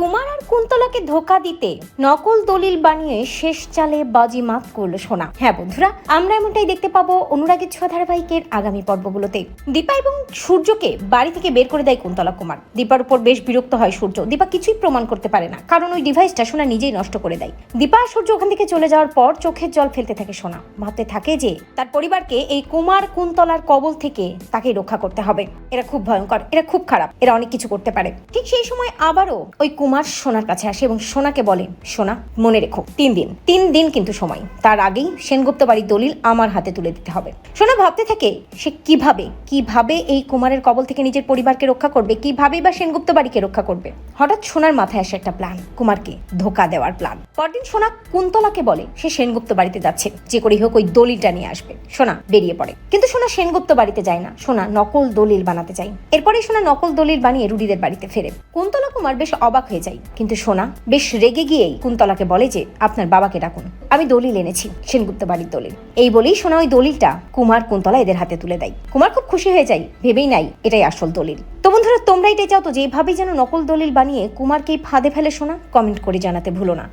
কুমার আর কুন্তলাকে ধোকা দিতে নকল দলিল বানিয়ে শেষ চালে বাজি মাত করল সোনা। হ্যাঁ বন্ধুরা, আমরা এমনটাই দেখতে পাবো অনুরাগের ছোঁয়া ধারাবাহিকের আগামী পর্বগুলোতে। দীপা এবং সূর্যকে বাড়ি থেকে বের করে দেয় কুন্তলা কুমার। দীপার উপর বেশ বিরক্ত হয় সূর্য। দীপা কিছুই প্রমাণ করতে পারে না, কারণ ওই ডিভাইসটা সোনা নিজেই নষ্ট করে দেয়। দীপা আর সূর্য ওখান থেকে চলে যাওয়ার পর চোখের জল ফেলতে থাকে সোনা। ভাবতে থাকে যে তার পরিবারকে এই কুমার কুন্তলার কবল থেকে তাকে রক্ষা করতে হবে। এরা খুব ভয়ঙ্কর, এরা খুব খারাপ, এরা অনেক কিছু করতে পারে। ঠিক সেই সময় আবারও ওই কুমার সোনার কাছে আসে এবং সোনাকে বলে, সোনা, মনে রেখো, তিন দিন। তিন দিন কিন্তু সময়। তার আগেই সেনগুপ্ত বাড়ির দলিল আমার হাতে তুলে দিতে হবে। সোনা ভাবতে থাকে, সে কীভাবে কীভাবে এই কুমারের কবল থেকে নিজের পরিবারকে রক্ষা করবে? কীভাবে বা সেনগুপ্ত বাড়িকে রক্ষা করবে? হঠাৎ সোনার মাথায় আসে একটা প্ল্যান কুমারকে ধোকা দেওয়ার প্ল্যান পরদিন সোনা কুন্তলাকে বলে, সে সেনগুপ্ত বাড়িতে যাচ্ছে, যে করেই হোক ওই দলিলটা নিয়ে আসবে। সোনা বেরিয়ে পড়ে। কিন্তু সোনা সেনগুপ্ত বাড়িতে যায় না। সোনা নকল দলিল বানাতে চাই এরপরে সোনা নকল দলিল বানিয়ে রুডিদের বাড়িতে ফেরে। কুন্তলা কুমার বেশ অবাক হয়ে যায় কিন্তু সোনা, বেশ রেগে গিয়েই কুন্তলাকে বলে যে, আপনার বাবাকে ডাকুন। আমি দলিল এনেছি, সেনগুপ্ত বাড়ির দলিল। এই বলেই সোনা ওই দলিলটা কুমার কুন্তলা এদের হাতে তুলে দেয়। কুমার খুব খুশি হয়ে যায়, ভেবেই নাই এটাই আসল দলিল। তো বন্ধুরা, তোমরা এটাই চাও তো যেভাবেই যেন নকল দলিল বানিয়ে কুমারকে ফাঁদে ফেলে শোনা কমেন্ট করে জানাতে ভুলো না।